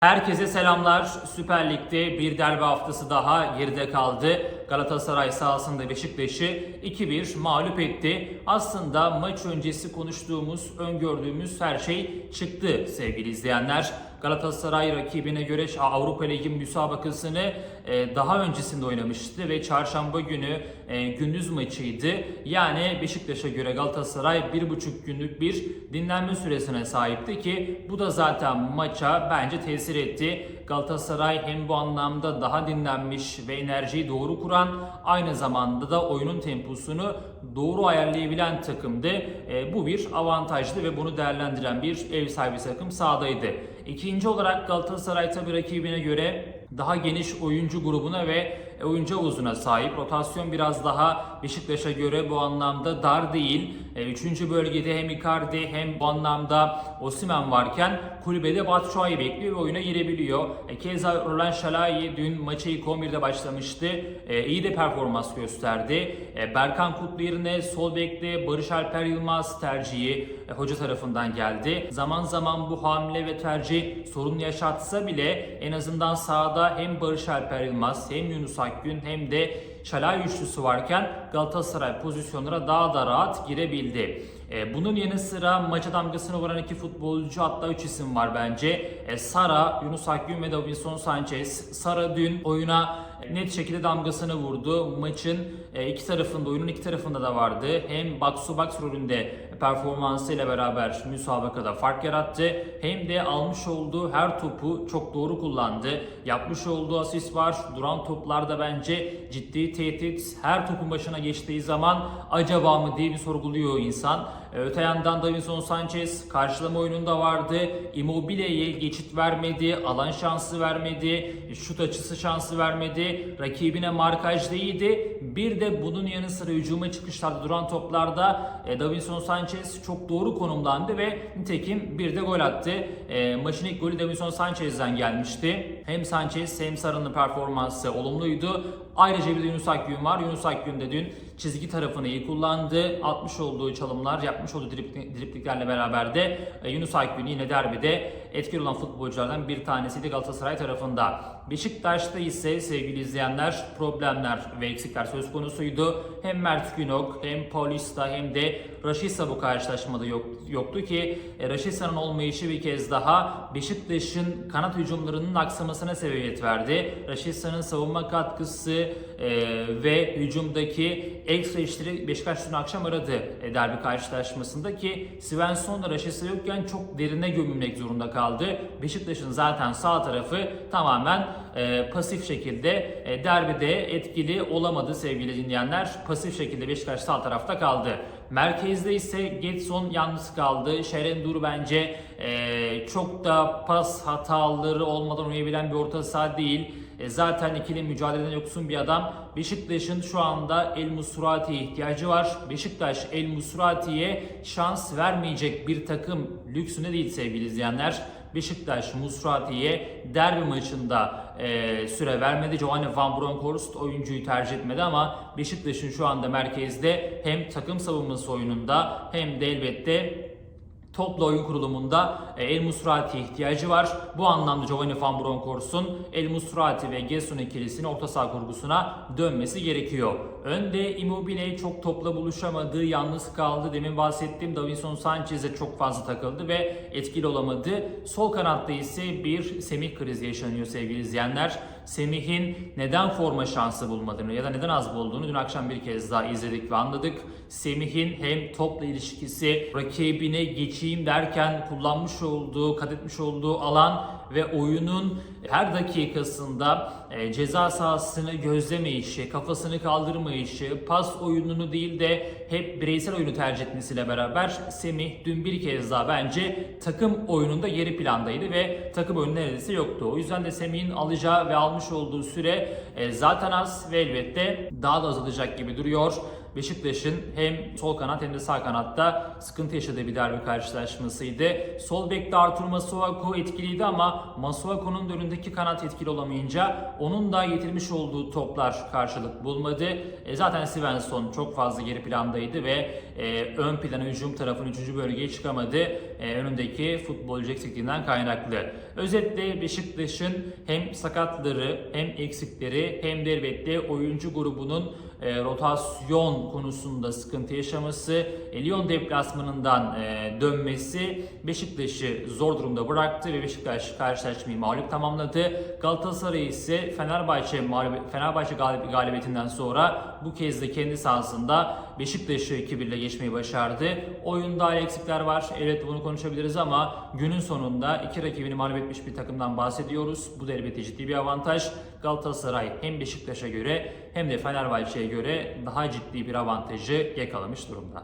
Herkese selamlar. Süper Lig'de bir derbi haftası daha geride kaldı. Galatasaray sahasında Beşiktaş'ı 2-1 mağlup etti. Aslında maç öncesi konuştuğumuz, öngördüğümüz her şey çıktı sevgili izleyenler. Galatasaray rakibine göre Avrupa Ligi müsabakasını e, daha öncesinde oynamıştı ve çarşamba günü e, gündüz maçıydı. Yani Beşiktaş'a göre Galatasaray bir buçuk günlük bir dinlenme süresine sahipti ki bu da zaten maça bence tesir etti. Galatasaray hem bu anlamda daha dinlenmiş ve enerjiyi doğru kuran aynı zamanda da oyunun temposunu doğru ayarlayabilen takımdı. E, bu bir avantajdı ve bunu değerlendiren bir ev sahibi takım sahadaydı. İkinci olarak Galatasaray tabi rakibine göre daha geniş oyuncu grubuna ve oyuncu havuzuna sahip. Rotasyon biraz daha Beşiktaş'a göre bu anlamda dar değil. E, Üçüncü bölgede hem Icardi hem bu anlamda Osimhen varken kulübede Batshuayi bekliyor ve oyuna girebiliyor. E, Keza Roland Şalai dün maçı ilk 11'de başlamıştı. E, iyi de performans gösterdi. Berkan Kutlu yerine sol bekte Barış Alper Yılmaz tercihi hoca tarafından geldi. Zaman zaman bu hamle ve tercih sorun yaşatsa bile en azından sahada hem Barış Alper Yılmaz hem Yunus Akgün hem de Şalay üçlüsü varken Galatasaray pozisyonlara daha da rahat girebildi. E, Bunun yanı sıra maça damgasını vuran iki futbolcu hatta üç isim var bence. E, Sara, Yunus Akgün ve Davinson Sanchez. Sara dün oyuna net şekilde damgasını vurdu. Maçın e, iki tarafında, oyunun iki tarafında da vardı. Hem box to box rolünde performansıyla beraber müsabakada fark yarattı. Hem de almış olduğu her topu çok doğru kullandı. Yapmış olduğu asist var. Duran toplarda bence ciddi tehdit. Her topun başına geçtiği zaman acaba mı diye bir sorguluyor insan. E, Öte yandan Davinson Sanchez karşılama oyununda vardı. Immobile'ye geçit vermedi, alan şansı vermedi, şut açısı şansı vermedi. Rakibine markaj iyiydi. Bir de bunun yanı sıra hücuma çıkışlarda duran toplarda e, Davinson Sanchez çok doğru konumlandı ve nitekim bir de gol attı. E, maçın ilk golü Davinson Sanchez'den gelmişti. Hem Sanchez hem Sarı'nın performansı olumluydu. Ayrıca bir de Yunus Akgün var. Yunus Akgün de dün çizgi tarafını iyi kullandı. Atmış olduğu çalımlar, yapmış olduğu dripliklerle beraber de e, Yunus Akgün yine derbide etkili olan futbolculardan bir tanesiydi Galatasaray tarafında. Beşiktaş'ta ise sevgili izleyenler problemler ve eksikler söz konusuydu. Hem Mert Günok hem Paulista hem de Raşisa bu karşılaşmada yok, yoktu ki e, Raşisa'nın olmayışı bir kez daha Beşiktaş'ın kanat hücumlarının aksamasına sebebiyet verdi. Raşisa'nın savunma katkısı e, ve hücumdaki ekstra işleri Beşiktaş dün akşam aradı e, derbi karşılaşmasında ki Svensson da Raşisa yokken çok derine gömülmek zorunda kaldı. Beşiktaş'ın zaten sağ tarafı tamamen e, pasif şekilde e, derbide etkili olamadı sevgili dinleyenler. Pasif şekilde Beşiktaş sağ tarafta kaldı. Merkezde ise Getson yalnız kaldı. Şerendur bence e, çok da pas hataları olmadan oynayabilen bir orta saha değil. E, zaten ikili mücadeleden yoksun bir adam. Beşiktaş'ın şu anda El Musrati'ye ihtiyacı var. Beşiktaş El Musrati'ye şans vermeyecek bir takım lüksünde değil sevgili izleyenler. Beşiktaş Musrati'ye derbi maçında e, süre vermedi. Giovanni Van Bronckhorst oyuncuyu tercih etmedi ama Beşiktaş'ın şu anda merkezde hem takım savunması oyununda hem de elbette toplu oyun kurulumunda e, El Musrati'ye ihtiyacı var. Bu anlamda Giovanni Van Bronckhorst'un El Musrati ve Gerson ikilisinin orta saha kurgusuna dönmesi gerekiyor. Önde Immobile çok topla buluşamadı, yalnız kaldı. Demin bahsettiğim Davinson Sanchez'e çok fazla takıldı ve etkili olamadı. Sol kanatta ise bir Semih krizi yaşanıyor sevgili izleyenler. Semih'in neden forma şansı bulmadığını ya da neden az bulduğunu dün akşam bir kez daha izledik ve anladık. Semih'in hem topla ilişkisi, rakibine geçeyim derken kullanmış olduğu, kat etmiş olduğu alan ve oyunun her dakikasında e, ceza sahasını gözlemeyişi, kafasını kaldırmayışı, pas oyununu değil de hep bireysel oyunu tercih etmesiyle beraber Semih dün bir kez daha bence takım oyununda geri plandaydı ve takım oyunu neredeyse yoktu. O yüzden de Semih'in alacağı ve almış olduğu süre e, zaten az ve elbette daha da azalacak gibi duruyor. Beşiktaş'ın hem sol kanat hem de sağ kanatta sıkıntı yaşadığı bir derbi karşılaşmasıydı. Sol bekte Artur Masuaku etkiliydi ama Masuaku'nun önündeki kanat etkili olamayınca onun da getirmiş olduğu toplar karşılık bulmadı. E, zaten Svensson çok fazla geri plandaydı ve e, ön plana hücum tarafının 3. bölgeye çıkamadı. E, önündeki futbolcu eksikliğinden kaynaklı. Özetle Beşiktaş'ın hem sakatları hem eksikleri hem de elbette oyuncu grubunun e, rotasyon konusunda sıkıntı yaşaması, e, Lyon deplasmanından e, dönmesi Beşiktaş'ı zor durumda bıraktı ve Beşiktaş karşılaşmayı mağlup tamamladı. Galatasaray ise Fenerbahçe mağlubi- Fenerbahçe galib- galibiyetinden sonra bu kez de kendi sahasında Beşiktaş'ı 2-1 ile geçmeyi başardı. Oyunda hala eksikler var. Evet bunu konuşabiliriz ama günün sonunda iki rakibini mağlup etmiş bir takımdan bahsediyoruz. Bu da elbette ciddi bir avantaj. Galatasaray hem Beşiktaş'a göre hem de Fenerbahçe'ye göre daha ciddi bir avantajı yakalamış durumda.